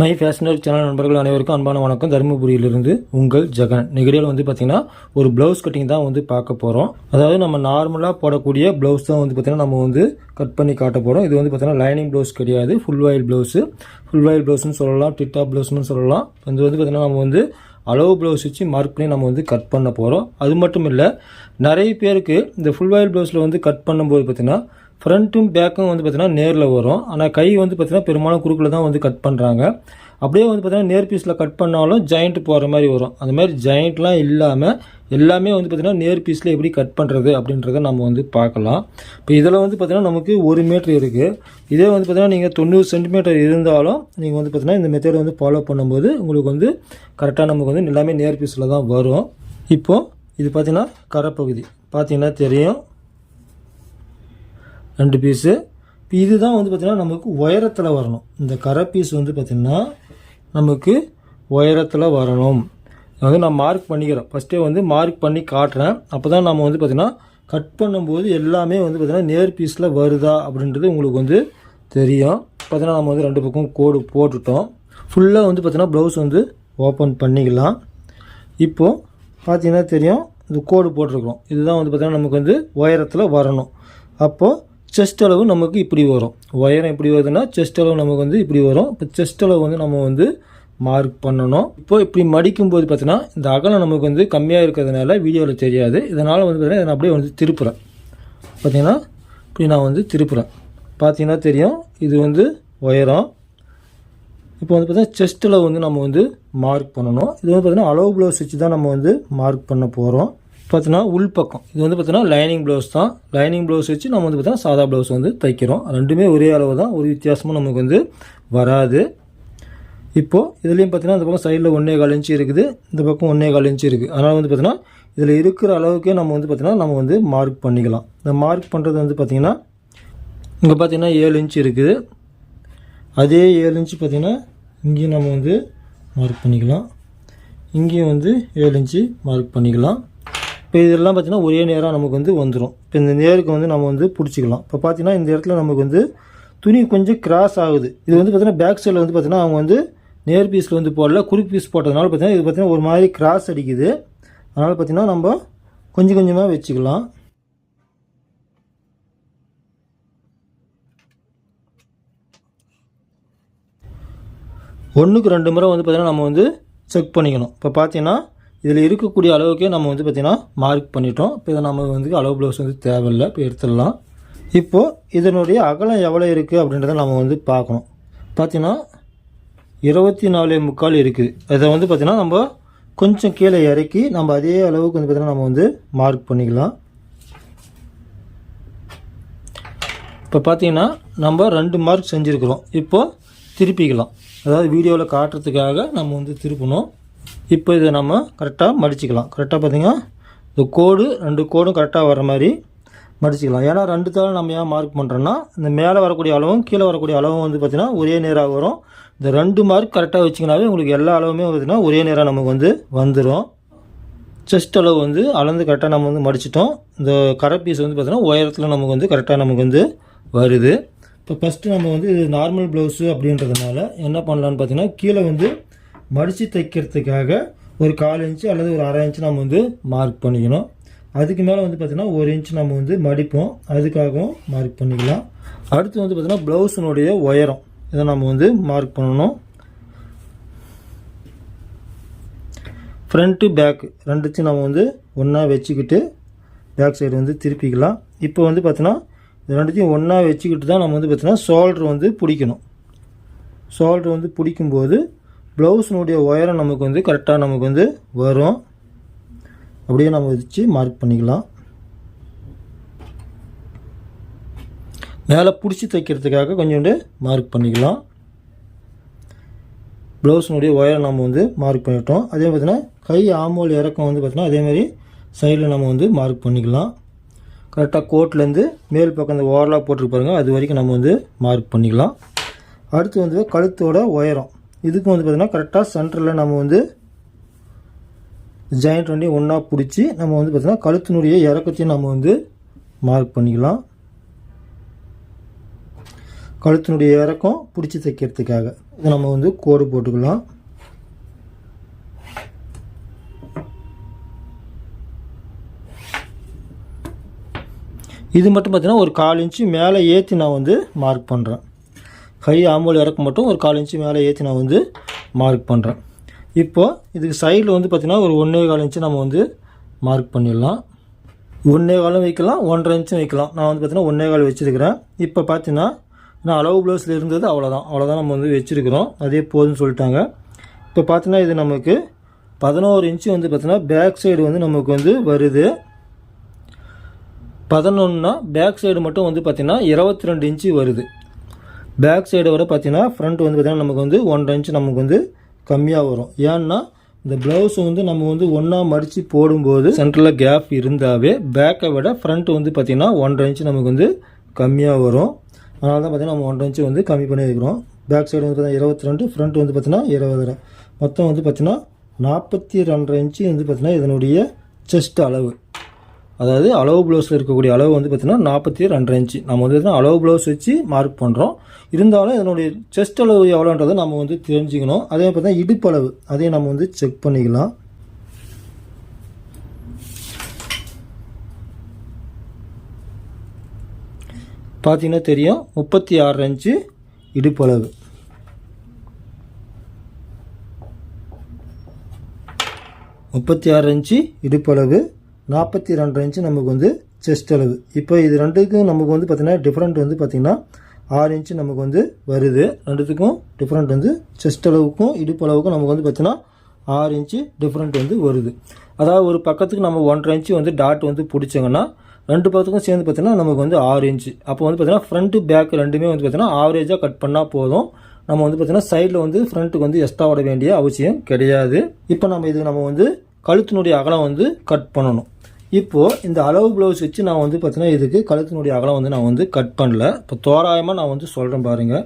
My fashioner channel நண்பர்கள் அனைவருக்கும் அன்பான வணக்கம். தருமபுரியிலிருந்து உங்கள் ஜெகன். நிகழ்ச்சியில் வந்து பார்த்திங்கன்னா ஒரு ப்ளவுஸ் கட்டிங் தான் வந்து பார்க்க போகிறோம் அதாவது நம்ம நார்மலாக போடக்கூடிய ப்ளவுஸ் தான் வந்து பார்த்திங்கன்னா நம்ம வந்து கட் பண்ணி காட்ட போகிறோம் இது வந்து பார்த்திங்கன்னா லைனிங் ப்ளவுஸ் கிடையாது. Full voile blouse full voile ப்ளவுஸ்னு சொல்லலாம் டிட்டா ப்ளவுஸ்னு சொல்லலாம். இது வந்து பார்த்திங்கன்னா நம்ம வந்து அளவு ப்ளவுஸ் வச்சு மார்க் பண்ணி நம்ம வந்து கட் பண்ண போகிறோம் அது மட்டும் இல்லை நிறைய பேருக்கு இந்த ஃபுல் வாயில் ப்ளவுஸில் வந்து கட் பண்ணும்போது பார்த்திங்கன்னா ஃப்ரண்ட்டும் பேக்கும் வந்து பார்த்திங்கன்னா நேரில் வரும். ஆனால் கை வந்து பார்த்திங்கன்னா பெரும்பாலும் குறுக்கில் தான் வந்து கட் பண்ணுறாங்க அப்படியே வந்து பார்த்திங்கன்னா நேர் பீஸில் கட் பண்ணாலும் ஜாயிண்ட் போகிற மாதிரி வரும். அந்த மாதிரி ஜாயிண்ட்லாம் இல்லாமல் எல்லாமே வந்து பார்த்திங்கன்னா நேர் பீஸில் எப்படி கட் பண்ணுறது அப்படின்றத நம்ம வந்து பார்க்கலாம். இப்போ இதில் வந்து பார்த்திங்கன்னா நமக்கு ஒரு மீட்ரு இருக்குது இதே வந்து பார்த்திங்கன்னா நீங்கள் தொண்ணூறு சென்டிமீட்டர் இருந்தாலும் நீங்கள் வந்து பார்த்திங்கன்னா இந்த மெத்தடை வந்து ஃபாலோ பண்ணும்போது உங்களுக்கு வந்து கரெக்டாக நமக்கு வந்து எல்லாமே நேர் பீஸில் தான் வரும். இப்போது இது பார்த்திங்கன்னா கரைப்பகுதி. பார்த்தீங்கன்னா தெரியும். ரெண்டு பீஸு இப்போ இதுதான் வந்து பார்த்திங்கன்னா நமக்கு உயரத்தில் வரணும். இந்த கரை பீஸ் வந்து பார்த்திங்கன்னா நமக்கு உயரத்தில் வரணும். வந்து நான் மார்க் பண்ணிக்கிறேன். ஃபஸ்ட்டே வந்து மார்க் பண்ணி காட்டுறேன். அப்போ தான் நம்ம வந்து பார்த்திங்கன்னா கட் பண்ணும்போது எல்லாமே வந்து பார்த்திங்கன்னா நேர் பீஸில் வருதா அப்படின்றது உங்களுக்கு வந்து தெரியும். பார்த்தீங்கன்னா நம்ம வந்து ரெண்டு பக்கம் கோடு போட்டுட்டோம். ஃபுல்லாக வந்து பார்த்திங்கன்னா ப்ளவுஸ் வந்து ஓப்பன் பண்ணிக்கலாம். இப்போது பார்த்திங்கன்னா தெரியும். இந்த கோடு போட்டிருக்கிறோம். இதுதான் வந்து பார்த்திங்கன்னா நமக்கு வந்து உயரத்தில் வரணும். அப்போது செஸ்ட் அளவு நமக்கு இப்படி வரும். உயரம் எப்படி வருதுன்னா செஸ்ட் அளவு நமக்கு வந்து இப்படி வரும். இப்போ செஸ்ட் அளவு வந்து நம்ம வந்து மார்க் பண்ணணும். இப்போ இப்படி மடிக்கும்போது பார்த்தீங்கன்னா இந்த அகலம் நமக்கு வந்து கம்மியாக இருக்கிறதுனால வீடியோவில் தெரியாது. இதனால் வந்து பார்த்தீங்கன்னா நான் அப்படியே வந்து திருப்புறேன். பார்த்தீங்கன்னா இப்படி நான் வந்து திருப்புறேன். பார்த்தீங்கன்னா தெரியும் இது வந்து உயரம் இப்போ வந்து பார்த்தீங்கன்னா செஸ்ட்டில் வந்து நம்ம வந்து மார்க் பண்ணணும். இது வந்து பார்த்தீங்கன்னா அளவு ப்ளவுஸ் வச்சு தான் நம்ம வந்து மார்க் பண்ண போகிறோம் பார்த்தீங்கன்னா உள்பக்கம் இது வந்து பார்த்தீங்கன்னா லைனிங் ப்ளவுஸ் தான். லைனிங் ப்ளவுஸ் வச்சு நம்ம வந்து பார்த்தோன்னா சாதா ப்ளவுஸ் வந்து தைக்கிறோம். ரெண்டுமே ஒரே அளவு தான் ஒரு வித்தியாசமும் நமக்கு வந்து வராது. இப்போது இதுலேயும் பார்த்தீங்கன்னா இந்த பக்கம் சைடில் ஒன்றே கால் இன்ச்சு இருக்குது. இந்த பக்கம் ஒன்றே கால் இன்ச்சு இருக்குது அதனால் வந்து பார்த்தீங்கன்னா இதில் இருக்கிற அளவுக்கே நம்ம வந்து பார்த்திங்கன்னா நம்ம வந்து மார்க் பண்ணிக்கலாம். இந்த மார்க் பண்ணுறது வந்து பார்த்திங்கன்னா இங்கே பார்த்தீங்கன்னா ஏழு இன்ச் இருக்குது. அதே ஏழு இன்ச்சு பார்த்தீங்கன்னா இங்கேயும் நம்ம வந்து மார்க் பண்ணிக்கலாம். இங்கேயும் வந்து ஏழு இன்ச்சு மார்க் பண்ணிக்கலாம். இப்போ இதெல்லாம் பார்த்தீங்கன்னா ஒரே நேரம் நமக்கு வந்து வந்துடும் இப்போ இந்த நேருக்கு வந்து நம்ம வந்து பிடிச்சிக்கலாம். இப்போ பார்த்தீங்கன்னா இந்த இடத்துல நமக்கு வந்து துணி கொஞ்சம் கிராஸ் ஆகுது. இது வந்து பார்த்தீங்கன்னா பேக் சைடில் வந்து பார்த்தீங்கன்னா அவங்க வந்து நேர் பீஸில் வந்து போடல குறுக்கு பீஸ் போட்டதுனால பார்த்தீங்கன்னா இது பார்த்தீங்கன்னா ஒரு மாதிரி கிராஸ் அடிக்குது. அதனால் பார்த்திங்கன்னா நம்ம கொஞ்சம் கொஞ்சமாக வச்சுக்கலாம். ஒன்றுக்கு ரெண்டு முறை வந்து பார்த்திங்கன்னா நம்ம வந்து செக் பண்ணிக்கணும். இப்போ பார்த்தீங்கன்னா இதில் இருக்கக்கூடிய அளவுக்கே நம்ம வந்து பார்த்திங்கன்னா மார்க் பண்ணிட்டோம். இப்போ இதை நம்ம வந்து அளவு ப்ளவுஸ் வந்து தேவையில்லை. இப்போ எடுத்துடலாம். இப்போது இதனுடைய அகலம் எவ்வளோ இருக்குது அப்படின்றத நம்ம வந்து பார்க்கணும். பார்த்திங்கன்னா இருபத்தி நாலு முக்கால் இருக்குது அதை வந்து பார்த்திங்கன்னா நம்ம கொஞ்சம் கீழே இறக்கி நம்ம அதே அளவுக்கு வந்து பார்த்திங்கன்னா நம்ம வந்து மார்க் பண்ணிக்கலாம். இப்போ பார்த்தீங்கன்னா நம்ம ரெண்டு மார்க் செஞ்சுருக்குறோம். இப்போது திருப்பிக்கலாம். அதாவது வீடியோவில் காட்டுறதுக்காக நம்ம வந்து திருப்பணும். இப்போ இதை நம்ம கரெக்டாக மடிச்சுக்கலாம். கரெக்டாக பார்த்தீங்கன்னா இந்த கோடு ரெண்டு கோடும் கரெக்டாக வர மாதிரி மடிச்சுக்கலாம். ஏன்னா ரெண்டு தாள் நம்ம ஏன் மார்க் பண்ணுறோன்னா இந்த மேலே வரக்கூடிய அளவும் கீழே வரக்கூடிய அளவும் வந்து பார்த்திங்கன்னா ஒரே நேராக வரும். இந்த ரெண்டு மார்க் கரெக்டாக வச்சிங்கனாவே உங்களுக்கு எல்லா அளவுமே பார்த்திங்கன்னா ஒரே நேராக நமக்கு வந்து வந்துடும் செஸ்ட் அளவு வந்து அளந்து கரெக்டாக நம்ம வந்து மடிச்சிட்டோம். இந்த கரை பீஸ் வந்து பார்த்திங்கன்னா உயரத்தில் நமக்கு வந்து கரெக்டாக நமக்கு வந்து வருது. இப்போ ஃபஸ்ட்டு நம்ம வந்து இது நார்மல் ப்ளவுஸு அப்படின்றதுனால என்ன பண்ணலான்னு பார்த்தீங்கன்னா கீழே வந்து மடித்து தைக்கிறதுக்காக ஒரு கால் இன்ச்சு அல்லது ஒரு அரை இன்ச்சு நம்ம வந்து மார்க் பண்ணிக்கணும். அதுக்கு மேலே வந்து பார்த்திங்கன்னா ஒரு இன்ச் நம்ம வந்து மடிப்போம். அதுக்காகவும் மார்க் பண்ணிக்கலாம். அடுத்து வந்து பார்த்திங்கன்னா ப்ளவுஸினுடைய உயரம். இதை நம்ம வந்து மார்க் பண்ணணும். ஃப்ரண்ட்டு பேக்கு ரெண்டுத்தையும் நம்ம வந்து ஒன்றா வச்சுக்கிட்டு பேக் சைடு வந்து திருப்பிக்கலாம். இப்போ வந்து பார்த்தீங்கன்னா இது ரெண்டுத்தையும் ஒன்றா வச்சுக்கிட்டு தான் நம்ம வந்து பார்த்தீங்கன்னா ஷோல்ட்ரு வந்து பிடிக்கணும். ஷோல்ட்ரு வந்து பிடிக்கும்போது ப்ளவுஸினுடைய ஒயரம் நமக்கு வந்து கரெக்டாக நமக்கு வந்து வரும். அப்படியே நம்ம வச்சு மார்க் பண்ணிக்கலாம். மேலே பிடிச்சி தைக்கிறதுக்காக கொஞ்சோண்டு மார்க் பண்ணிக்கலாம். ப்ளவுஸினுடைய ஒயரை நம்ம வந்து மார்க் பண்ணிட்டோம். அதே பார்த்தீங்கன்னா கை ஆமோல் இறக்கம் வந்து பார்த்தீங்கன்னா அதேமாதிரி சைடில் நம்ம வந்து மார்க் பண்ணிக்கலாம். கரெக்டாக கோட்லேருந்து மேல் பக்கம் இந்த ஓரலாக போட்டிருப்பாருங்க அது வரைக்கும் நம்ம வந்து மார்க் பண்ணிக்கலாம். அடுத்து வந்து கழுத்தோட உயரம். இதுக்கும் வந்து பார்த்திங்கன்னா கரெக்டாக சென்டரில் நம்ம வந்து ஜாயிண்ட் ரெண்டையும் ஒன்றா பிடிச்சி நம்ம வந்து பார்த்திங்கன்னா கழுத்தினுடைய இறக்கத்தையும் நம்ம வந்து மார்க் பண்ணிக்கலாம். கழுத்தினுடைய இறக்கம் பிடிச்சி தைக்கிறதுக்காக. இதை நம்ம வந்து கோடு போட்டுக்கலாம். இது மட்டும் பார்த்திங்கன்னா ஒரு கால் இன்ச்சு மேலே ஏற்றி நான் வந்து மார்க் பண்ணுறேன் கை ஆம்பல் இறக்க மட்டும் ஒரு கால் இன்ச்சு மேலே ஏற்றி நான் வந்து மார்க் பண்ணுறேன் இப்போது இதுக்கு சைடில் வந்து பார்த்திங்கன்னா ஒரு ஒன்றே கால் இன்ச்சு நம்ம வந்து மார்க் பண்ணிடலாம். ஒன்றே காலும் வைக்கலாம் ஒன்றரை இன்ச்சும் வைக்கலாம். நான் வந்து பார்த்திங்கன்னா ஒன்றே கால் வச்சுருக்கிறேன். இப்போ பார்த்தீங்கன்னா நான் அளவு ப்ளவுஸில் இருந்தது அவ்வளோதான் அவ்வளோதான் நம்ம வந்து வச்சுருக்கிறோம். அதே போதும்னு சொல்லிட்டாங்க. இப்போ பார்த்தீங்கன்னா இது நமக்கு பதினோரு இன்ச்சு வந்து பார்த்திங்கன்னா பேக் சைடு வந்து நமக்கு வந்து வருது. பதினொன்றுனா பேக் சைடு மட்டும் வந்து பார்த்திங்கன்னா இருபத்தி ரெண்டு இன்ச்சு வருது. பேக் சைடை வர பார்த்தீங்கன்னா ஃப்ரண்ட் வந்து பார்த்திங்கன்னா நமக்கு வந்து ஒன்றரை இன்ச்சு நமக்கு வந்து கம்மியாக வரும். ஏன்னா இந்த ப்ளவுஸ் வந்து நம்ம வந்து ஒன்றா மடித்து போடும்போது சென்டரில் கேப் இருந்தாவே பேக்கை விட ஃப்ரண்ட் வந்து பார்த்திங்கன்னா ஒன்றரை இன்ச்சு நமக்கு வந்து கம்மியாக வரும். அதனால தான் பார்த்திங்கன்னா நம்ம ஒன்றரை இன்ச்சு வந்து கம்மி பண்ணியிருக்கிறோம் பேக் சைடு வந்து பார்த்தீங்கன்னா இருபத்தி ரெண்டு ஃப்ரண்ட் வந்து பார்த்திங்கன்னா இருபது மொத்தம் வந்து பார்த்திங்கன்னா நாற்பத்தி ரெண்டரை இன்ச்சு வந்து பார்த்திங்கன்னா இதனுடைய செஸ்ட் அளவு. அதாவது அளவு ப்ளவுஸில் இருக்கக்கூடிய அளவு வந்து பார்த்திங்கன்னா நாற்பத்தி ரெண்டரை இன்ச்சு நம்ம வந்து அளவு ப்ளவுஸ் வச்சு மார்க் பண்ணுறோம் இருந்தாலும் இதனுடைய செஸ்ட் அளவு எவ்வளோன்றதை நம்ம வந்து தெரிஞ்சுக்கணும். அதே பார்த்தா இடுப்பளவு அதையும் நம்ம வந்து செக் பண்ணிக்கலாம். பார்த்தீங்கன்னா தெரியும் முப்பத்தி ஆறு இன்ச்சு இடுப்பளவு முப்பத்தி ஆறு இன்ச்சு இடுப்பளவு நாற்பத்தி ரெண்டு இன்ச்சு நமக்கு வந்து செஸ்ட் அளவு. இப்போ இது ரெண்டுக்கும் நமக்கு வந்து பார்த்திங்கன்னா டிஃப்ரெண்ட் வந்து பார்த்திங்கன்னா ஆறு இன்ச்சு நமக்கு வந்து வருது. ரெண்டுத்துக்கும் டிஃப்ரெண்ட் வந்து செஸ்ட் அளவுக்கும் இடுப்பு அளவுக்கும் நமக்கு வந்து பார்த்திங்கன்னா ஆறு இன்ச்சு டிஃப்ரெண்ட் வந்து வருது. அதாவது ஒரு பக்கத்துக்கு நம்ம ஒன்றரை இன்ச்சு வந்து டாட் வந்து பிடிச்சோங்கன்னா ரெண்டு பக்கத்துக்கும் சேர்ந்து பார்த்தீங்கன்னா நமக்கு வந்து ஆறு இன்ச்சு அப்போ வந்து பார்த்தீங்கன்னா ஃப்ரண்ட்டு பேக் ரெண்டுமே வந்து பார்த்திங்கன்னா ஆவரேஜாக கட் பண்ணால் போதும். நம்ம வந்து பார்த்திங்கன்னா சைடில் வந்து ஃப்ரண்ட்டுக்கு வந்து எக்ஸ்ட்ரா விட வேண்டிய அவசியம் கிடையாது. இப்போ நம்ம இது நம்ம வந்து கழுத்தினுடைய அகலம் வந்து கட் பண்ணணும். இப்போது இந்த அளவு ப்ளவுஸ் வச்சு நான் வந்து பார்த்தீங்கன்னா இதுக்கு கழுத்தினுடைய அகலம் வந்து நான் வந்து கட் பண்ணல. இப்போ தோராயமாக நான் வந்து சொல்கிறேன் பாருங்கள்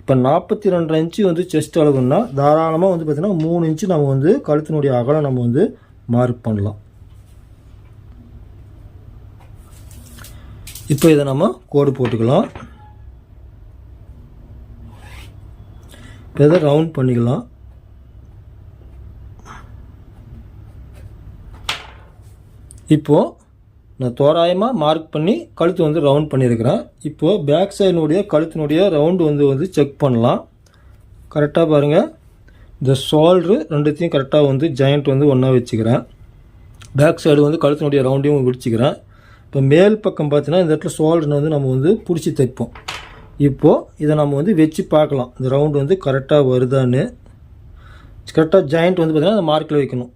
இப்போ நாற்பத்தி ரெண்டரை இன்ச்சு வந்து செஸ்ட் அளவுன்னா தாராளமாக வந்து பார்த்திங்கன்னா மூணு இன்ச்சு நம்ம வந்து கழுத்தினுடைய அகலம் நம்ம வந்து மார்க் பண்ணலாம். இப்போ இதை நம்ம கோடு போட்டுக்கலாம். இப்போ இதை ரவுண்ட் பண்ணிக்கலாம். இப்போது நான் தோராயமாக மார்க் பண்ணி கழுத்து வந்து ரவுண்ட் பண்ணியிருக்கிறேன். இப்போது பேக் சைடினுடைய கழுத்தினுடைய ரவுண்டு வந்து வந்து செக் பண்ணலாம். கரெக்டாக பாருங்கள் இந்த ஷோல்ட்ரு ரெண்டுத்தையும் கரெக்டாக வந்து ஜாயிண்ட் வந்து ஒன்றா வச்சுக்கிறேன். பேக் சைடு வந்து கழுத்தினுடைய ரவுண்டையும் பிடிச்சிக்கிறேன் இப்போ மேல் பக்கம் பார்த்தீங்கன்னா இந்த இடத்துல ஷோல்டர் வந்து நம்ம வந்து பிடிச்சி தைப்போம். இப்போது இதை நம்ம வந்து வச்சு பார்க்கலாம். இந்த ரவுண்டு வந்து கரெக்டாக வருதான்னு. கரெக்டாக ஜாயிண்ட் வந்து பார்த்திங்கன்னா அந்த மார்க்கில் வைக்கணும்.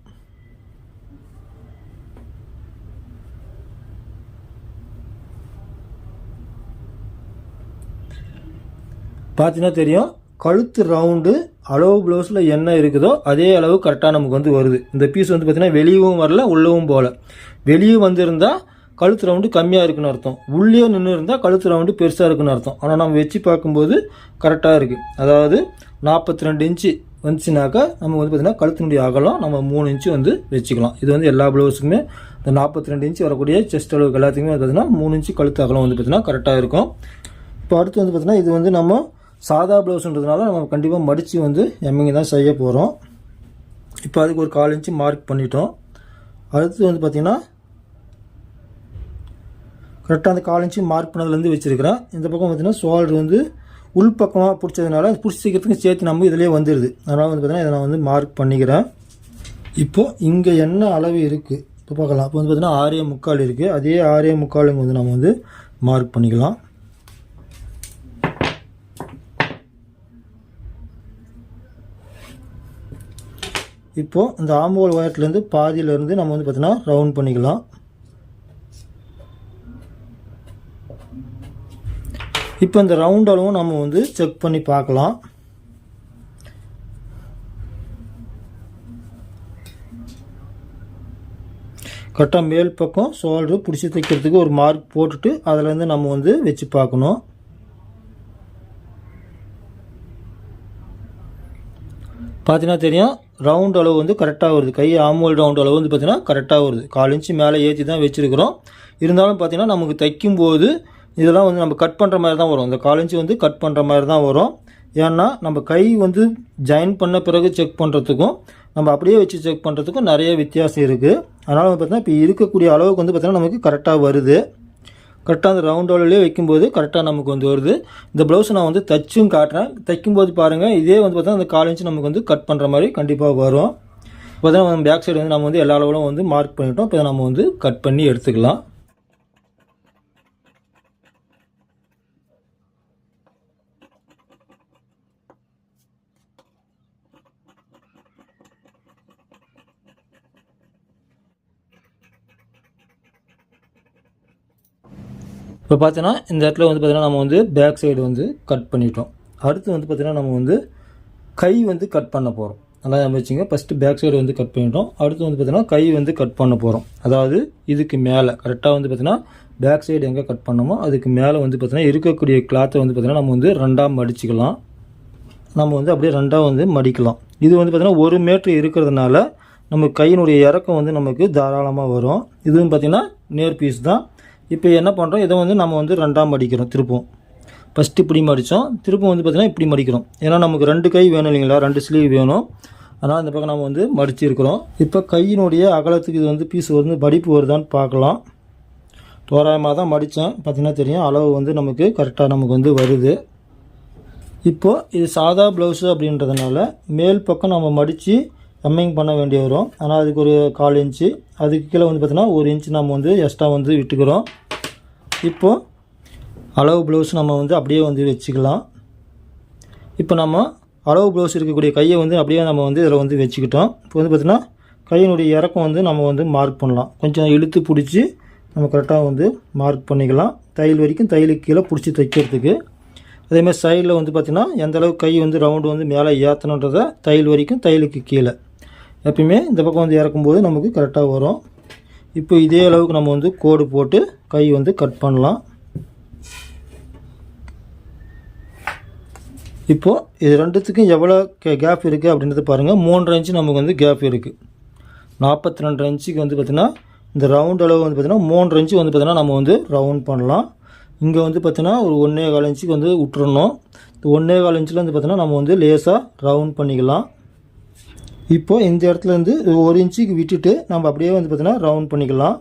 பார்த்தீங்கன்னா தெரியும். கழுத்து ரவுண்டு அளவு ப்ளவுஸில் என்ன இருக்குதோ அதே அளவு கரெக்டாக நமக்கு வந்து வருது. இந்த பீஸ் வந்து பார்த்திங்கன்னா வெளியவும் வரல உள்ளவும் போகல. வெளியே வந்திருந்தால் கழுத்து ரவுண்டு கம்மியாக இருக்குன்னு அர்த்தம். உள்ளே நின்று இருந்தால் கழுத்து ரவுண்டு பெருசாக இருக்குன்னு அர்த்தம். ஆனால் நம்ம வச்சு பார்க்கும்போது கரெக்டாக இருக்குது அதாவது நாற்பத்தி ரெண்டு இன்ச்சு வந்துச்சுனாக்கா நம்ம வந்து பார்த்திங்கன்னா கழுத்தினுடைய அகலம் நம்ம மூணு இன்ச்சு வந்து வச்சுக்கலாம். இது வந்து எல்லா ப்ளவுஸுக்குமே இந்த நாற்பத்தி ரெண்டு இன்ச்சு வரக்கூடிய செஸ்ட் அளவுக்கு எல்லாத்துக்குமே பார்த்திங்கன்னா மூணு இன்ச்சு கழுத்து அகலம் வந்து பார்த்திங்கன்னா கரெக்டாக இருக்கும். இப்போ அடுத்து வந்து பார்த்திங்கன்னா இது வந்து நம்ம சாதா ப்ளவுஸுன்றதுனால நம்ம கண்டிப்பாக மடித்து வந்து எம்மிங்க தான் செய்ய போகிறோம் இப்போ அதுக்கு ஒரு கால் இன்ச்சு மார்க் பண்ணிட்டோம். அடுத்து வந்து பார்த்திங்கன்னா கரெக்டாக அந்த கால் இன்ச்சு மார்க் பண்ணதுலேருந்து வச்சுருக்கிறேன். இந்த பக்கம் பார்த்திங்கன்னா ஷோல்டர் வந்து உள் பக்கமாக பிடிச்சதுனால பிடிச்சிக்கிறதுக்கு சேர்த்து நம்ம இதிலே வந்துடுது அதனால் வந்து பார்த்திங்கன்னா இதை நான் வந்து மார்க் பண்ணிக்கிறேன். இப்போது இங்கே என்ன அளவு இருக்குது இப்போ பார்க்கலாம். இப்போ வந்து பார்த்திங்கன்னா ஆறே முக்கால் இருக்குது அதே ஆறே முக்கால் வந்து நம்ம வந்து மார்க் பண்ணிக்கலாம். இப்போது இந்த ஆம்போல் ஒயர்லேருந்து பாதியிலேருந்து நம்ம வந்து பார்த்தீங்கன்னா ரவுண்ட் பண்ணிக்கலாம். இப்போ இந்த ரவுண்ட் அளவும் நம்ம வந்து செக் பண்ணி பார்க்கலாம். கரெக்டாக மேல் பக்கம் சோல்டு பிடிச்சி தைக்கிறதுக்கு ஒரு மார்க் போட்டுட்டு அதுலேருந்து நம்ம வந்து வச்சு பார்க்கணும். பார்த்தீங்கன்னா தெரியும் ரவுண்ட் அளவு வந்து கரெக்டாக வருது. கை ஆமோல் ரவுண்ட் அளவு வந்து பார்த்திங்கன்னா கரெக்டாக வருது. கால் இன்ச்சு மேலே ஏற்றி தான் வச்சுருக்கிறோம். இருந்தாலும் பார்த்தீங்கன்னா நமக்கு தைக்கும்போது இதெல்லாம் வந்து நம்ம கட் பண்ணுற மாதிரி தான் வரும். இந்த கால் இன்ச்சு வந்து கட் பண்ணுற மாதிரி தான் வரும். ஏன்னா நம்ம கை வந்து ஜாயின் பண்ண பிறகு செக் பண்ணுறதுக்கும் நம்ம அப்படியே வச்சு செக் பண்ணுறதுக்கும் நிறைய வித்தியாசம் இருக்குது அதனால் வந்து இப்போ இருக்கக்கூடிய அளவுக்கு வந்து பார்த்திங்கன்னா நமக்கு கரெக்டாக வருது. கரெக்டாக அந்த ரவுண்ட் ஹோல்லே வைக்கும்போது கரெக்டாக நமக்கு வந்து வருது. இந்த ப்ளவுஸை நான் வந்து தச்சும் காட்டுறேன். தைக்கும்போது பாருங்கள் இதே வந்து பார்த்தா அந்த கால் இன்ச்சு நமக்கு வந்து கட் பண்ணுற மாதிரி கண்டிப்பாக வரும். இப்போ தான் பேக் சைடு வந்து நம்ம வந்து எல்லா அளவுலும் வந்து மார்க் பண்ணிட்டோம். இப்போ நம்ம வந்து கட் பண்ணி எடுத்துக்கலாம். இப்போ பார்த்தீங்கன்னா இந்த இடத்துல வந்து பார்த்தீங்கன்னா நம்ம வந்து பேக் சைடு வந்து கட் பண்ணிட்டோம். அடுத்து வந்து பார்த்திங்கன்னா நம்ம வந்து கை வந்து கட் பண்ண போகிறோம் நல்லா அமைச்சிங்க ஃபஸ்ட்டு பேக் சைடு வந்து கட் பண்ணிட்டோம். அடுத்து வந்து பார்த்திங்கன்னா கை வந்து கட் பண்ண போகிறோம் அதாவது இதுக்கு மேலே கரெக்டாக வந்து பார்த்திங்கன்னா பேக் சைடு எங்கே கட் பண்ணோமோ அதுக்கு மேலே வந்து பார்த்திங்கன்னா இருக்கக்கூடிய கிளாத்தை வந்து பார்த்திங்கன்னா நம்ம வந்து ரெண்டாக மடிச்சுக்கலாம். நம்ம வந்து அப்படியே ரெண்டாக வந்து மடிக்கலாம். இது வந்து பார்த்திங்கன்னா ஒரு மீட்ரு இருக்கிறதுனால நம்ம கையினுடைய இறக்கம் வந்து நமக்கு தாராளமாக வரும். இதுவும் பார்த்திங்கன்னா நேர் பீஸ் தான். இப்போ என்ன பண்ணுறோம் இதை வந்து நம்ம வந்து ரெண்டாம் மடிக்கிறோம் திருப்பம். ஃபஸ்ட்டு இப்படி மடித்தோம் திருப்பம் வந்து பார்த்திங்கன்னா இப்படி மடிக்கிறோம். ஏன்னா நமக்கு ரெண்டு கை வேணும் இல்லைங்களா? ரெண்டு ஸ்லீவ் வேணும். அதனால் இந்த பக்கம் நம்ம வந்து மடிச்சிருக்கிறோம். இப்போ கையினுடைய அகலத்துக்கு இது வந்து பீஸ் வந்து மடிப்பு வருதான்னு பார்க்கலாம். தோராயமாக தான் மடித்தேன் பார்த்திங்கன்னா தெரியும் அளவு வந்து நமக்கு கரெக்டாக நமக்கு வந்து வருது. இப்போது இது சாதா ப்ளவுஸு அப்படின்றதுனால மேல் பக்கம் நம்ம மடித்து எம்மிங் பண்ண வேண்டிய வரும். ஆனால் அதுக்கு ஒரு கால் இன்ச்சு அதுக்கு கீழே வந்து பார்த்தீங்கன்னா ஒரு இன்ச்சு நம்ம வந்து எக்ஸ்ட்ரா வந்து விட்டுக்கிறோம். இப்போது அளவு ப்ளவுஸ் நம்ம வந்து அப்படியே வந்து வச்சுக்கலாம். இப்போ நம்ம அளவு ப்ளவுஸ் இருக்கக்கூடிய கையை வந்து அப்படியே நம்ம வந்து இதில் வந்து வச்சுக்கிட்டோம். இப்போ வந்து பார்த்திங்கன்னா கையினுடைய இறக்கம் வந்து நம்ம வந்து மார்க் பண்ணலாம். கொஞ்சம் இழுத்து பிடிச்சி நம்ம கரெக்டாக வந்து மார்க் பண்ணிக்கலாம். தையல் வரைக்கும் தையலுக்கு கீழே பிடிச்சி தைக்கிறதுக்கு. அதேமாதிரி சைடில் வந்து பார்த்திங்கன்னா எந்தளவுக்கு கை வந்து ரவுண்டு வந்து மேலே ஏற்றணுன்றதை தையல் வரைக்கும் தையலுக்கு கீழே. எப்பயுமே இந்த பக்கம் வந்து இறக்கும்போது நமக்கு கரெக்டாக வரும். இப்போ இதே அளவுக்கு நம்ம வந்து கோடு போட்டு கை வந்து கட் பண்ணலாம். இப்போது இது ரெண்டுத்துக்கும் எவ்வளோ கேப் இருக்குது அப்படின்றத பாருங்கள் மூன்றரை இன்ச்சு நமக்கு வந்து கேப் இருக்குது நாற்பத்தி ரெண்டு இன்ச்சுக்கு வந்து பார்த்திங்கன்னா இந்த ரவுண்ட் அளவு வந்து பார்த்திங்கன்னா மூன்று இன்ச்சு வந்து பார்த்திங்கன்னா நம்ம வந்து ரவுண்ட் பண்ணலாம். இங்கே வந்து பார்த்திங்கன்னா ஒரு ஒன்றே கால் இன்ச்சுக்கு வந்து விட்டுறணும். இந்த ஒன்றே கால் இன்ச்சில் வந்து பார்த்திங்கன்னா நம்ம வந்து லேசாக ரவுண்ட் பண்ணிக்கலாம். இப்போது இந்த இடத்துல இருந்து ஒரு இன்ச்சுக்கு விட்டுட்டு நம்ம அப்படியே வந்து பார்த்திங்கன்னா ரவுண்ட் பண்ணிக்கலாம்.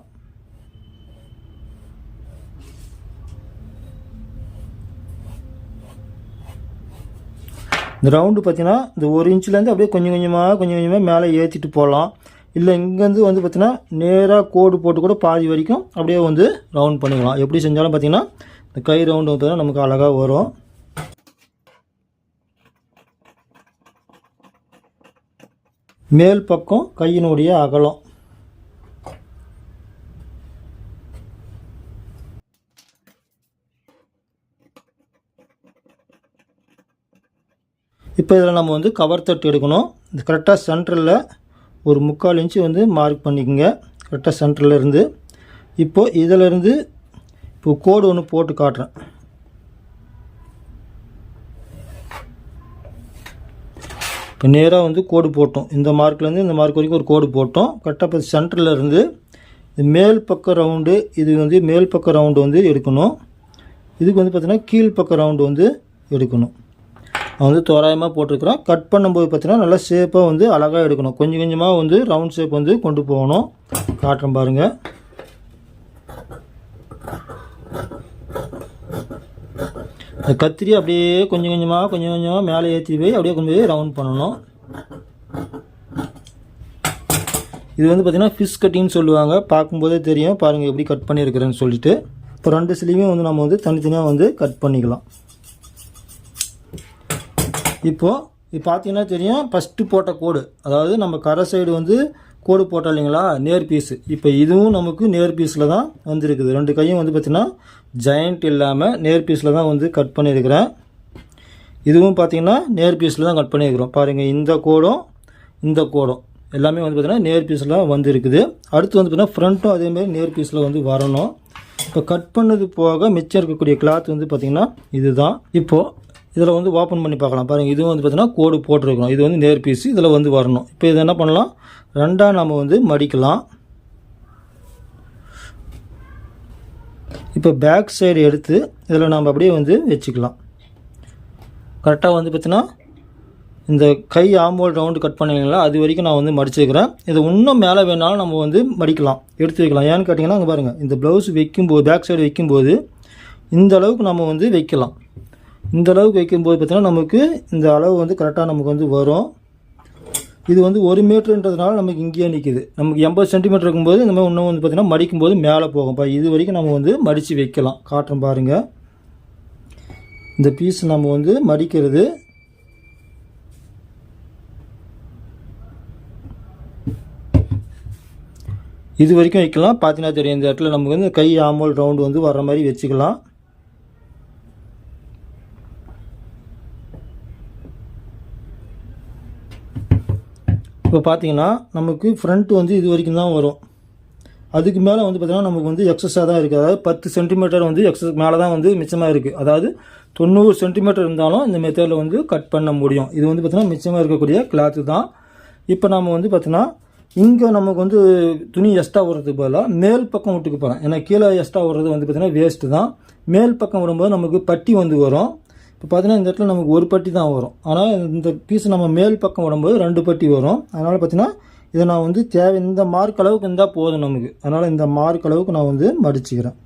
இந்த ரவுண்டு பார்த்தீங்கன்னா இந்த ஒரு இன்ச்சிலேருந்து அப்படியே கொஞ்சம் கொஞ்சமாக கொஞ்சம் கொஞ்சமாக மேலே ஏற்றிட்டு போகலாம். இல்லை இங்கேருந்து வந்து பார்த்தீங்கன்னா நேராக கோடு போட்டு கூட பாதி வரைக்கும் அப்படியே வந்து ரவுண்ட் பண்ணிக்கலாம். எப்படி செஞ்சாலும் பார்த்தீங்கன்னா இந்த கை ரவுண்டு வந்து நமக்கு அழகாக வரும். மேல் பக்கம் கையினுடைய அகலம். இப்போ இதில் நம்ம வந்து கவர் தட்டு எடுக்கணும். இது கரெக்டாக சென்டரில் ஒரு முக்கால் இன்ச்சு வந்து மார்க் பண்ணிக்கோங்க. கரெக்டாக சென்டரில் இருந்து. இப்போது இதிலேருந்து இப்போ கோடு ஒன்று போட்டு காட்டுறேன். இப்போ நேராக வந்து கோடு போட்டோம். இந்த மார்க்லேருந்து இந்த மார்க் வரைக்கும் ஒரு கோடு போட்டோம். கரெக்டாக இப்போ சென்டரில் இருந்து மேல் பக்க ரவுண்டு இது வந்து மேல் பக்க ரவுண்டு வந்து எடுக்கணும். இதுக்கு வந்து பார்த்திங்கன்னா கீழ் ரவுண்டு வந்து எடுக்கணும். நான் வந்து தோராயமாக போட்டிருக்கிறேன். கட் பண்ணும்போது பார்த்தீங்கன்னா நல்லா ஷேப்பாக வந்து அழகாக எடுக்கணும். கொஞ்சம் கொஞ்சமாக வந்து ரவுண்ட் ஷேப் வந்து கொண்டு போகணும். காட்டுறேன் பாருங்கள் கத்திரி அப்படியே கொஞ்சம் கொஞ்சமாக கொஞ்சம் கொஞ்சமாக மேலே ஏற்றி போய் அப்படியே கொண்டு போய் ரவுண்ட் பண்ணணும். இது வந்து பார்த்திங்கன்னா ஃபிஷ் கட்டின்னு சொல்லுவாங்க. பார்க்கும்போதே தெரியும். பாருங்கள் எப்படி கட் பண்ணியிருக்கிறேன்னு சொல்லிட்டு. இப்போ ரெண்டு சிலையுமே வந்து நம்ம வந்து தனித்தனியாக வந்து கட் பண்ணிக்கலாம். இப்போது இது பார்த்தீங்கன்னா தெரியும். ஃபஸ்ட்டு போட்ட கோடு. அதாவது நம்ம கரை சைடு வந்து கோடு போட்டோம் இல்லைங்களா? நேர் பீஸு இப்போ இதுவும் நமக்கு நேர் பீஸில் தான் வந்திருக்குது. ரெண்டு கையும் வந்து பார்த்திங்கன்னா ஜாயிண்ட் இல்லாமல் நேர் பீஸில் தான் வந்து கட் பண்ணியிருக்கிறேன். இதுவும் பார்த்திங்கன்னா நேர் பீஸில் தான் கட் பண்ணியிருக்கிறோம். பாருங்கள் இந்த கோடும் இந்த கோடும் எல்லாமே வந்து பார்த்திங்கன்னா நேர் பீஸில் வந்து இருக்குது அடுத்து வந்து பார்த்திங்கன்னா ஃப்ரண்ட்டும் அதேமாதிரி நேர் பீஸில் வந்து வரணும். இப்போ கட் பண்ணது போக மிச்சம் இருக்கக்கூடிய கிளாத் வந்து பார்த்திங்கன்னா இதுதான். இப்போது இதில் வந்து ஓப்பன் பண்ணி பார்க்கலாம். பாருங்கள் இதுவும் வந்து பார்த்தீங்கன்னா கோடு போட்டிருக்கணும் இது வந்து நேர் பீஸ் இதில் வந்து வரணும். இப்போ இதை என்ன பண்ணலாம்? ரெண்டாக நம்ம வந்து மடிக்கலாம். இப்போ பேக் சைடு எடுத்து இதில் நம்ம அப்படியே வந்து வச்சுக்கலாம். கரெக்டாக வந்து பார்த்தீங்கன்னா இந்த கை ஆம்போல் ரவுண்டு கட் பண்ணிங்களா? அது வரைக்கும் நான் வந்து மடிச்சிருக்கிறேன். இது இன்னும் மேலே வேணாலும் நம்ம வந்து மடிக்கலாம். எடுத்து வைக்கலாம். ஏன்னு கேட்டிங்கன்னா அங்கே பாருங்கள் இந்த ப்ளவுஸ் வைக்கும்போது பேக் சைடு வைக்கும்போது இந்த அளவுக்கு நம்ம வந்து வைக்கலாம். இந்த அளவுக்கு வைக்கும்போது பார்த்தீங்கன்னா நமக்கு இந்த அளவு வந்து கரெக்டாக நமக்கு வந்து வரும். இது வந்து ஒரு மீட்டருன்றதுனால நமக்கு இங்கேயே நிற்கிது நமக்கு எண்பது சென்டிமீட்டர் இருக்கும்போது இந்த மாதிரி இன்னும் வந்து பார்த்திங்கன்னா மடிக்கும்போது மேலே போகும். இப்போ இது வரைக்கும் நம்ம வந்து மடித்து வைக்கலாம். காட்டுறோம் பாருங்கள் இந்த பீஸ் நம்ம வந்து மடிக்கிறது. இது வரைக்கும் வைக்கலாம். பார்த்தீங்கன்னா தெரியும். இந்த இடத்துல நமக்கு வந்து கை ஆமல் ரவுண்டு வந்து வர்ற மாதிரி வச்சுக்கலாம். இப்போ பார்த்தீங்கன்னா நமக்கு ஃப்ரண்ட் வந்து இது வரைக்கும் தான் வரும். அதுக்கு மேலே வந்து பார்த்தீங்கன்னா நமக்கு வந்து எக்ஸஸாக தான் இருக்குது அதாவது பத்து சென்டிமீட்டர் வந்து எக்ஸஸ் மேலே தான் வந்து மிச்சமாக இருக்குது அதாவது தொண்ணூறு சென்டிமீட்டர் இருந்தாலும் இந்த மெத்தடில் வந்து கட் பண்ண முடியும். இது வந்து பார்த்திங்கன்னா மிச்சமாக இருக்கக்கூடிய கிளாத்து தான். இப்போ நம்ம வந்து பார்த்திங்கன்னா இங்கே நமக்கு வந்து துணி எக்ஸ்ட்ரா விடுறதுக்கு பதிலாக மேல் பக்கம் விட்டுக்கு போகிறேன் ஏன்னா கீழே எக்ஸ்ட்ரா விடுறது வந்து பார்த்திங்கன்னா வேஸ்ட்டு தான். மேல் பக்கம் விடும்போது நமக்கு பட்டி வந்து வரும். இப்போ பார்த்தீங்கன்னா இந்த இடத்துல நமக்கு ஒரு பட்டி தான் வரும். ஆனால் இந்த பீஸ் நம்ம மேல் பக்கம் விடும்போது ரெண்டு பட்டி வரும். அதனால் பார்த்தீங்கன்னா இதை நான் வந்து தேவை இந்த மார்க் அளவுக்கு இருந்தால் போதும் நமக்கு. அதனால் இந்த மார்க் அளவுக்கு நான் வந்து மடிச்சுக்கிறேன்.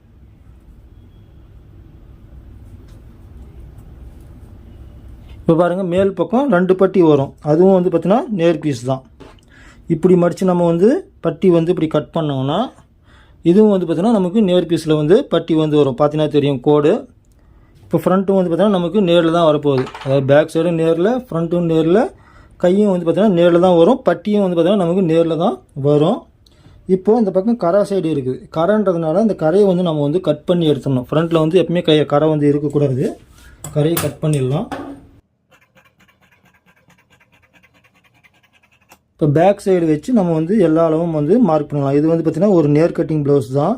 இப்போ பாருங்கள் மேல் பக்கம் ரெண்டு பட்டி வரும். அதுவும் வந்து பார்த்தீங்கன்னா நேர் பீஸ் தான். இப்படி மடித்து நம்ம வந்து பட்டி வந்து இப்படி கட் பண்ணோம்னா இதுவும் வந்து பார்த்திங்கன்னா நமக்கு நேர் பீஸில் வந்து பட்டி வந்து வரும். பார்த்தீங்கன்னா தெரியும் கோடு. இப்போ ஃப்ரண்ட்டும் வந்து பார்த்தீங்கன்னா நமக்கு நேரில் தான் வரப்போகுது. அதாவது பேக் சைடும் நேரில் ஃப்ரண்ட்டும் நேரில் கையும் வந்து பார்த்தீங்கன்னா நேரில் தான் வரும். பட்டியும் வந்து பார்த்திங்கன்னா நமக்கு நேரில் தான் வரும். இப்போது இந்த பக்கம் கரை சைடு இருக்குது. கரைன்றதுனால இந்த கரையை வந்து நம்ம வந்து கட் பண்ணி எடுத்துடணும். ஃப்ரண்ட்டில் வந்து எப்பவுமே கை கரை வந்து இருக்கக்கூடாது. கரையை கட் பண்ணிடலாம். இப்போ பேக் சைடு வச்சு நம்ம வந்து எல்லா அளவும் வந்து மார்க் பண்ணலாம். இது வந்து பார்த்திங்கன்னா ஒரு நேர் கட்டிங் ப்ளவுஸ் தான்.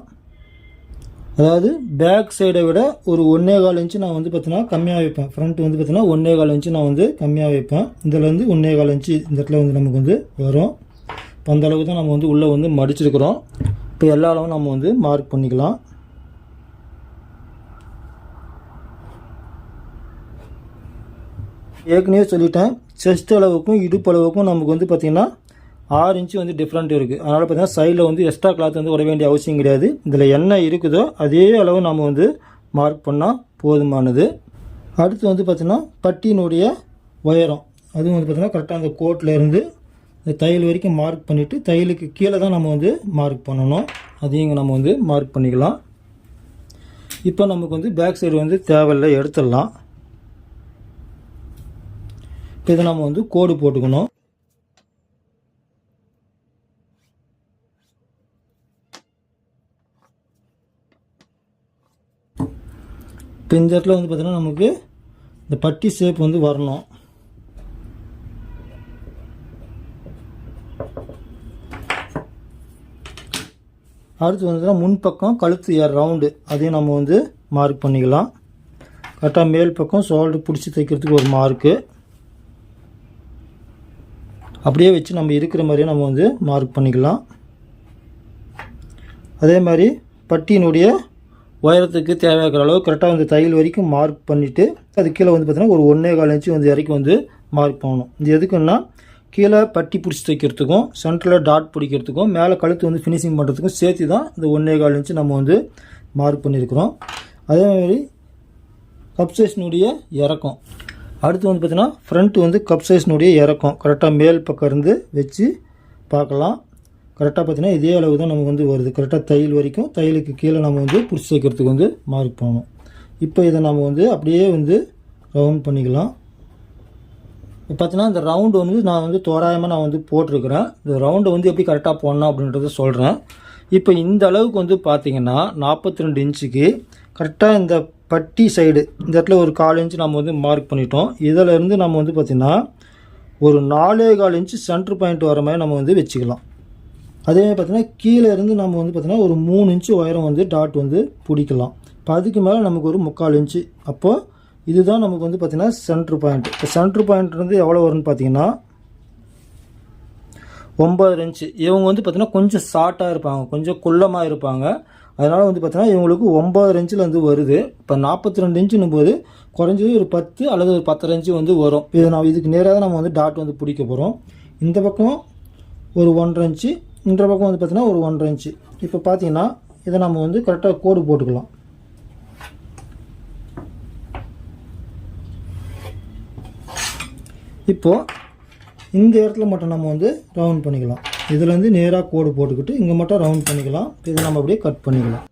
அதாவது பேக் சைடை விட ஒரு ஒன்றே கால் இன்ச்சு நான் வந்து பார்த்தீங்கன்னா கம்மியாக வைப்பேன். ஃப்ரண்ட் வந்து பார்த்தீங்கன்னா ஒன்றே கால் இன்ச்சு நான் வந்து கம்மியாக வைப்பேன். இதில் வந்து ஒன்றே கால் இன்ச்சு இந்த இடத்துல வந்து நமக்கு வந்து வரும். இப்போ அந்த அளவுக்கு தான் நம்ம வந்து உள்ளே வந்து மடிச்சிருக்கிறோம். இப்போ எல்லா அளவும் நம்ம வந்து மார்க் பண்ணிக்கலாம். ஏற்கனவே சொல்லிட்டேன். செஸ்ட் அளவுக்கும் இடுப்பு அளவுக்கும் நமக்கு வந்து பார்த்திங்கன்னா ஆறு இன்ச்சு வந்து டிஃப்ரெண்ட் இருக்குது அதனால் பார்த்தீங்கன்னா சைடில் வந்து எக்ஸ்ட்ரா கிளாத் வந்து விட வேண்டிய அவசியம் கிடையாது. இதில் என்ன இருக்குதோ அதே அளவு நம்ம வந்து மார்க் பண்ணால் போதுமானது. அடுத்து வந்து பார்த்திங்கன்னா பட்டியினுடைய உயரம். அதுவும் வந்து பார்த்திங்கன்னா கரெக்டாக அந்த கோட்டில் இருந்து இந்த தையல் வரைக்கும் மார்க் பண்ணிவிட்டு தையலுக்கு கீழே தான் நம்ம வந்து மார்க் பண்ணணும். அதையும் இங்கே நம்ம வந்து மார்க் பண்ணிக்கலாம். இப்போ நமக்கு வந்து பேக் சைடு வந்து தேவையில்லை எடுத்துடலாம். இப்போ இதை நம்ம வந்து கோடு போட்டுக்கணும். இப்போ இந்த இடத்துல வந்து பார்த்தீங்கன்னா நமக்கு இந்த பட்டி ஷேப் வந்து வரணும். அடுத்து வந்து முன்பக்கம் கழுத்து ஏர் ரவுண்டு அதையும் நம்ம வந்து மார்க் பண்ணிக்கலாம். கரெக்டாக மேல் பக்கம் சோல்டு பிடிச்சி தைக்கிறதுக்கு ஒரு மார்க்கு அப்படியே வச்சு நம்ம இருக்கிற மாதிரியே நம்ம வந்து மார்க் பண்ணிக்கலாம். அதே மாதிரி பட்டியினுடைய உயரத்துக்கு தேவையாகிற அளவு கரெக்டாக வந்து தையல் வரைக்கும் மார்க் பண்ணிவிட்டு அது கீழே வந்து பார்த்தீங்கன்னா ஒரு ஒன்றே கால் இன்ச்சு வந்து இறக்கி வந்து மார்க் பண்ணணும். இது எதுக்குன்னா கீழே பட்டி பிடிச்சி தைக்கிறதுக்கும் சென்டரில் டாட் பிடிக்கிறதுக்கும் மேலே கழுத்து வந்து ஃபினிஷிங் பண்ணுறதுக்கும் சேர்த்து தான் இந்த ஒன்றே கால் இன்ச்சு நம்ம வந்து மார்க் பண்ணியிருக்கிறோம் அதே மாதிரி கப் சைஸ்னுடைய இறக்கம். அடுத்து வந்து பார்த்தீங்கன்னா ஃப்ரண்ட் வந்து கப் சைஸ்னுடைய இறக்கம். கரெக்டாக மேல் பக்கம் இருந்து வச்சு பார்க்கலாம். கரெக்டாக பார்த்தீங்கன்னா இதே அளவு தான் நமக்கு வந்து வருது. கரெக்டாக தையல் வரைக்கும் தையலுக்கு கீழே நம்ம வந்து பிடிச்சி வைக்கிறதுக்கு வந்து மார்க் பண்ணணும் இப்போ இதை நம்ம வந்து அப்படியே வந்து ரவுண்ட் பண்ணிக்கலாம். இப்போ பார்த்தீங்கன்னா இந்த ரவுண்டு வந்து நான் வந்து தோராயமாக நான் வந்து போட்டிருக்கிறேன். இந்த ரவுண்டை வந்து எப்படி கரெக்டாக போடணும் அப்படின்றத சொல்கிறேன் இப்போ இந்த அளவுக்கு வந்து பார்த்திங்கன்னா நாற்பத்தி ரெண்டு இன்ச்சுக்கு கரெக்டாக இந்த பட்டி சைடு இந்த இடத்துல ஒரு கால் இன்ச்சு நம்ம வந்து மார்க் பண்ணிட்டோம். இதிலேருந்து நம்ம வந்து பார்த்திங்கன்னா ஒரு நாலே கால் இன்ச்சு சென்ட்ரு பாயிண்ட் வர மாதிரி நம்ம வந்து வச்சுக்கலாம். அதே மாதிரி பார்த்தீங்கன்னா கீழே இருந்து நம்ம வந்து பார்த்திங்கன்னா ஒரு மூணு இன்ச்சு உயரம் வந்து டாட் வந்து பிடிக்கலாம். இப்போ அதுக்கு மேலே நமக்கு ஒரு முக்கால் இன்ச்சு அப்போது இதுதான் நமக்கு வந்து பார்த்திங்கன்னா சென்ட்ரு பாயிண்ட் இப்போ சென்ட்ரு பாயிண்ட் வந்து எவ்வளோ வரும்னு பார்த்தீங்கன்னா ஒம்பது இன்ச்சு இவங்க வந்து பார்த்திங்கன்னா கொஞ்சம் ஷார்ட்டாக இருப்பாங்க. கொஞ்சம் குள்ளமாக இருப்பாங்க. அதனால் வந்து பார்த்தீங்கன்னா இவங்களுக்கு ஒம்பது இன்ச்சில் வந்து வருது. இப்போ நாற்பத்தி ரெண்டு இன்ச்சுன்னும் போது குறைஞ்சது ஒரு பத்து அல்லது ஒரு பத்தரை இன்ச்சு வந்து வரும். இது நான் இதுக்கு நேராக தான் நம்ம வந்து டாட் வந்து பிடிக்க போகிறோம் இந்த பக்கம் ஒரு ஒன்றரை இன்ச்சு இந்த பக்கம் வந்து பார்த்திங்கன்னா ஒரு ஒன்றரை இன்ச்சு இப்போ பார்த்தீங்கன்னா இதை நம்ம வந்து கரெக்டாக கோடு போட்டுக்கலாம். இப்போது இந்த இடத்துல மட்டும் நம்ம வந்து ரவுண்ட் பண்ணிக்கலாம். இதுலேருந்து நேராக கோடு போட்டுக்கிட்டு இங்கே மட்டும் ரவுண்ட் பண்ணிக்கலாம். இதை நம்ம அப்படியே கட் பண்ணிக்கலாம்.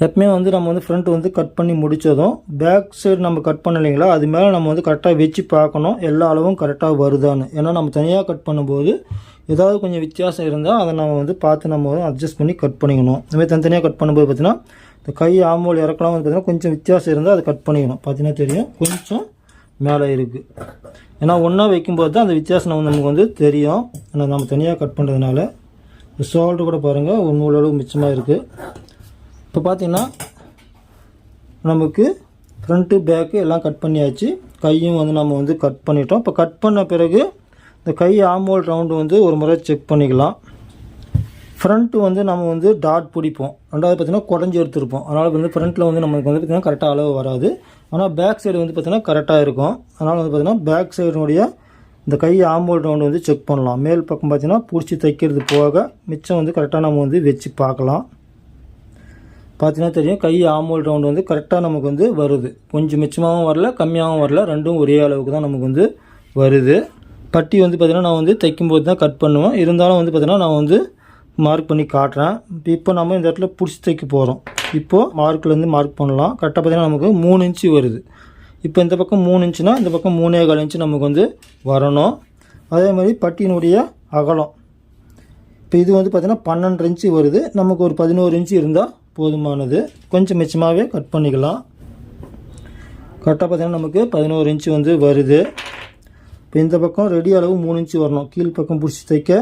எப்பவுமே வந்து நம்ம வந்து ஃப்ரண்ட் வந்து கட் பண்ணி முடித்ததும் பேக் சைடு நம்ம கட் பண்ணலைங்களா? அது மேலே நம்ம வந்து கரெக்டாக வச்சு பார்க்கணும் எல்லா அளவும் கரெக்டாக வருதான்னு. ஏன்னா நம்ம தனியாக கட் பண்ணும்போது ஏதாவது கொஞ்சம் வித்தியாசம் இருந்தால் அதை நம்ம வந்து பார்த்து நம்ம வந்து அட்ஜஸ்ட் பண்ணி கட் பண்ணிக்கணும். இதுமாதிரி தனித்தனியாக கட் பண்ணும்போது பார்த்தீங்கன்னா இந்த கை ஆமோல் இறக்கலாம் வந்து பார்த்தீங்கன்னா கொஞ்சம் வித்தியாசம் இருந்தால் அதை கட் பண்ணிக்கணும். பார்த்தீங்கன்னா தெரியும். கொஞ்சம் மேலே இருக்குது ஏன்னா ஒன்றா வைக்கும்போது தான் அந்த வித்தியாசம் நம்ம- நமக்கு வந்து தெரியும். ஏன்னா நம்ம தனியாக கட் பண்ணுறதுனால இந்த ஷோல்டர் கூட பாருங்கள் ஒன்று அளவு மிச்சமாக இருக்குது இப்போ பார்த்திங்கன்னா நமக்கு ஃப்ரண்ட்டு பேக்கு எல்லாம் கட் பண்ணியாச்சு. கையும் வந்து நம்ம வந்து கட் பண்ணிட்டோம். இப்போ கட் பண்ண பிறகு இந்த கை ஆம்போல் ரவுண்டு வந்து ஒரு முறை செக் பண்ணிக்கலாம். ஃப்ரண்ட்டு வந்து நம்ம வந்து டாட் பிடிப்போம். ரெண்டாவது பார்த்தீங்கன்னா குடஞ்சி எடுத்துருப்போம். அதனால் வந்து ஃப்ரண்ட்டில் வந்து நமக்கு வந்து பார்த்திங்கன்னா கரெக்டாக அளவு வராது. ஆனால் பேக் சைடு வந்து பார்த்திங்கன்னா கரெக்டாக இருக்கும். அதனால் வந்து பார்த்திங்கன்னா பேக் சைடினுடைய இந்த கை ஆம்போல் ரவுண்டு வந்து செக் பண்ணலாம். மேல் பக்கம் பார்த்தீங்கன்னா பிடிச்சி தைக்கிறது போக மிச்சம் வந்து கரெக்டாக நம்ம வந்து வச்சு பார்க்கலாம். பார்த்தீங்கன்னா தெரியும் கை ஆமோல் ரவுண்டு வந்து கரெக்டாக நமக்கு வந்து வருது. கொஞ்சம் மிச்சமாகவும் வரல கம்மியாகவும் வரல ரெண்டும் ஒரே அளவுக்கு தான் நமக்கு வந்து வருது. பட்டி வந்து பார்த்திங்கன்னா நான் வந்து தைக்கும்போது தான் கட் பண்ணுவேன். இருந்தாலும் வந்து பார்த்திங்கன்னா நான் வந்து மார்க் பண்ணி காட்டுறேன். இப்போ நம்ம இந்த இடத்துல பிடிச்சி தைக்க போகிறோம் இப்போது மார்க்லேருந்து மார்க் பண்ணலாம். கரெக்டாக பார்த்திங்கன்னா நமக்கு மூணு இன்ச்சு வருது. இப்போ இந்த பக்கம் மூணு இன்ச்சுனா இந்த பக்கம் மூணே கால் இன்ச்சு நமக்கு வந்து வரணும். அதே மாதிரி பட்டியினுடைய அகலம். இப்போ இது வந்து பார்த்திங்கன்னா பன்னெண்டு இன்ச்சு வருது. நமக்கு ஒரு பதினோரு இன்ச்சு இருந்தால் போதுமானது. கொஞ்சம் மிச்சமாகவே கட் பண்ணிக்கலாம். கரெக்டாக பார்த்தீங்கன்னா நமக்கு பதினோரு இன்ச்சு வந்து வருது. இப்போ இந்த பக்கம் ரெடி அளவு மூணு இன்ச்சு வரணும். கீழ் பக்கம் பிடிச்சி தைக்க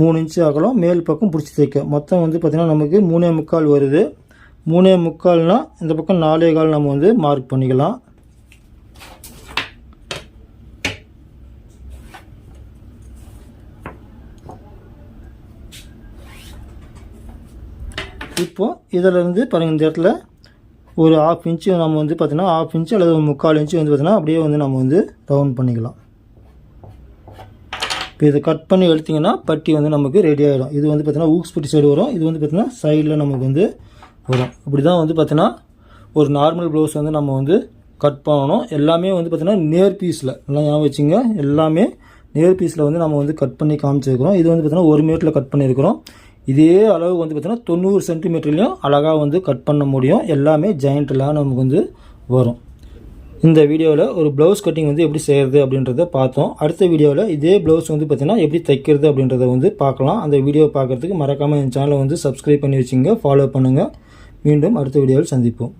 மூணு இன்ச்சு அகலம் மேல் பக்கம் பிடிச்சி தைக்க. மொத்தம் வந்து பார்த்திங்கன்னா நமக்கு மூணே முக்கால் வருது. மூணே முக்கால்னால் இந்த பக்கம் நாலே கால் நம்ம வந்து மார்க் பண்ணிக்கலாம். இப்போது இதிலேருந்து பாருங்கள் இந்த இடத்துல ஒரு ஆஃப் இன்ச்சு நம்ம வந்து பார்த்திங்கன்னா ஆஃப் இன்ச்சு அல்லது ஒரு முக்கால் இன்ச்சு வந்து பார்த்திங்கன்னா அப்படியே வந்து நம்ம வந்து ரவுண்ட் பண்ணிக்கலாம். இப்போ இதை கட் பண்ணி எடுத்திங்கன்னா பட்டி வந்து நமக்கு ரெடி ஆகிடும் இது வந்து பார்த்திங்கன்னா ஊக்ஸ் பட்டி சைடு வரும். இது வந்து பார்த்திங்கன்னா சைடில் நமக்கு வந்து வரும். இப்படி தான் வந்து பார்த்திங்கன்னா ஒரு நார்மல் ப்ளவுஸ் வந்து நம்ம வந்து கட் பண்ணணும். எல்லாமே வந்து பார்த்திங்கன்னா நேர் பீஸில் நல்லா ஞாபகம் வச்சுங்க. எல்லாமே நேர் பீஸில் வந்து நம்ம வந்து கட் பண்ணி காமிச்சிருக்கிறோம். இது வந்து பார்த்திங்கன்னா ஒரு மீட்டரில் கட் பண்ணியிருக்கிறோம். இதே அளவு வந்து பார்த்திங்கன்னா தொண்ணூறு சென்டிமீட்டர்லேயும் அழகாக வந்து கட் பண்ண முடியும். எல்லாமே ஜாயிண்ட்லாம் நமக்கு வந்து வரும். இந்த வீடியோவில் ஒரு ப்ளவுஸ் கட்டிங் வந்து எப்படி செய்கிறது அப்படின்றத பார்த்தோம். அடுத்த வீடியோவில் இதே ப்ளவுஸ் வந்து பார்த்திங்கன்னா எப்படி தைக்கிறது அப்படின்றத வந்து பார்க்கலாம். அந்த வீடியோ பார்க்குறதுக்கு மறக்காமல் என் சேனலை வந்து சப்ஸ்கிரைப் பண்ணி வச்சுங்க. ஃபாலோ பண்ணுங்கள் மீண்டும் அடுத்த வீடியோவில் சந்திப்போம்.